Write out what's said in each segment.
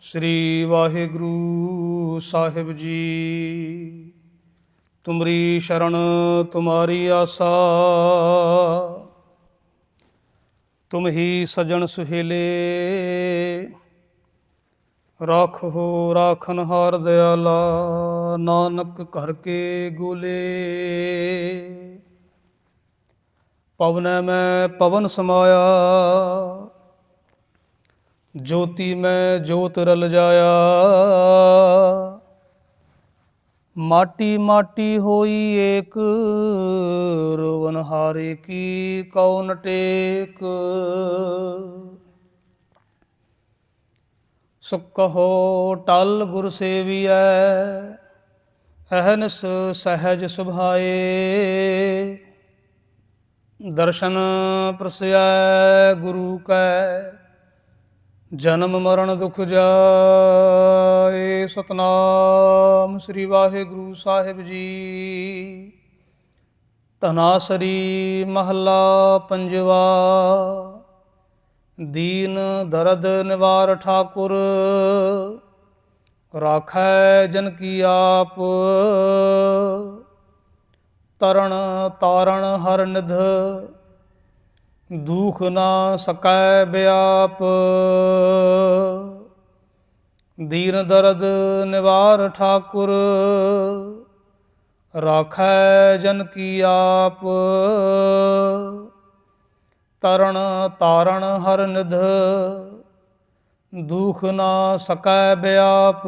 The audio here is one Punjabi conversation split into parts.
ਸ੍ਰੀ ਵਾਹਿਗੁਰੂ ਸਾਹਿਬ ਜੀ। ਤੁਮਰੀ ਸ਼ਰਨ, ਤੁਮਾਰੀ ਆਸਾ। ਤੁਮ ਹੀ ਸਜਣ ਸੁਹੇਲੇ। ਰਾਖੋ ਰਾਖਨ ਹਾਰ ਦਿਆਲਾ, ਨਾਨਕ ਘਰ ਕੇ ਗੋਲੇ। ਪਵਨੈ ਮੈਂ ਪਵਨ ਸਮਾਇਆ ਜੋਤੀ ਮੈਂ ਜੋਤ ਰਲ ਜਾਇਆ। ਮਾਟੀ ਮਾਟੀ ਹੋਈ ਏਕ, ਰੋਵਨ ਹਾਰੇ ਕੀ ਕੌਣ ਟੇਕ। ਸੁਕਹੋ ਟਲ ਗੁਰ ਸੇਵੀਐ, ਅਹਨਸ ਸਹਿਜ ਸੁਭਾਏ। ਦਰਸ਼ਨ ਪ੍ਰਸਯੈ ਗੁਰੂ ਕੈ ਜਨਮ ਮਰਨ ਦੁਖ ਜਾਏ। ਸਤਨਾਮ ਸ੍ਰੀ ਵਾਹਿਗੁਰੂ ਸਾਹਿਬ ਜੀ। ਤਨਾਸਰੀ ਮਹੱਲਾ ਪੰਜਵਾ। ਦੀਨ ਦਰਦ ਨਿਵਾਰ ਠਾਕੁਰ। ਰਾਖੈ ਜਨ ਕੀ ਆਪ। ਤਰਣ ਤਾਰਣ ਹਰ ਨਿਧ। ਦੁਖ ਨਾ ਸਕੈ ਬਿਆਪ। ਦੀਨ ਦਰਦ ਨਿਵਾਰ ਠਾਕੁਰ, ਰਾਖੈ ਜਨ ਕੀ ਆਪ। ਤਰਣ ਤਾਰਣ ਹਰ ਨਿਧ, ਦੁਖ ਨਾ ਸਕੈ ਬਿਆਪ।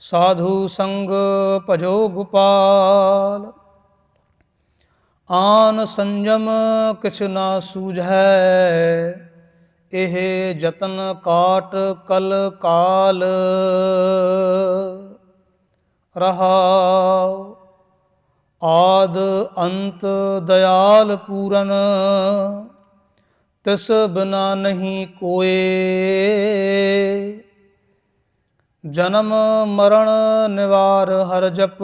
ਸਾਧੂ ਸੰਗ ਭਜੋ ਗੋਪਾਲ ਆਨ ਸੰਜਮ ਕਿਛ ਨਾ ਸੂਝੈ, ਇਹ ਯਤਨ ਕਾਟ ਕਲ ਕਾਲ। ਰਹਾਉ, ਆਦ ਅੰਤ ਦਇਆਲ ਪੂਰਨ, ਤਿਸ ਬਿਨਾ ਨਹੀਂ ਕੋਏ। ਜਨਮ ਮਰਨ ਨਿਵਾਰ ਹਰ ਜਪ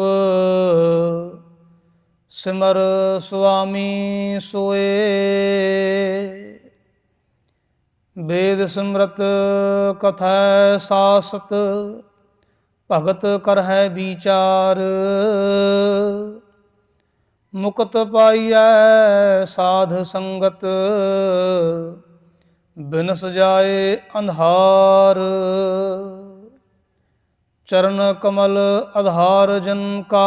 ਸਿਮਰ ਸੁਆਮੀ ਸੋਏ। ਵੇਦ ਸਿਮਰਤ ਕਥੈ ਸਾਸਤ, ਭਗਤ ਕਰਹਿ ਵਿਚਾਰ। ਮੁਕਤ ਪਾਈਐ ਸਾਧ ਸੰਗਤ, ਬਿਨਸ ਜਾਏ ਅੰਧਾਰ। ਚਰਨ ਕਮਲ ਆਧਾਰ ਜਨ ਕਾ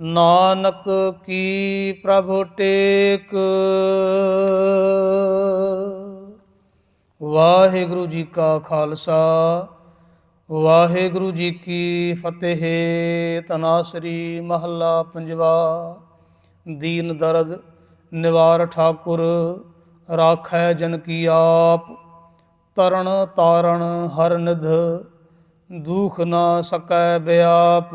ਨਾਨਕ ਕੀ ਪ੍ਰਭ ਟੇਕ। ਵਾਹਿਗੁਰੂ ਜੀ ਕਾ ਖਾਲਸਾ, ਵਾਹਿਗੁਰੂ ਜੀ ਕੀ ਫਤਿਹ। ਤਨਾਸਰੀ ਮਹੱਲਾ ਪੰਜਵਾ, ਦੀਨ ਦਰਦ ਨਿਵਾਰ ਠਾਕੁਰ, ਰਾਖੈ ਜਨ ਕੀ ਆਪ। ਤਰਨ ਤਾਰਨ ਹਰ ਨਿਧ, ਦੁਖ ਨਾ ਸਕੈ ਬਿਆਪ।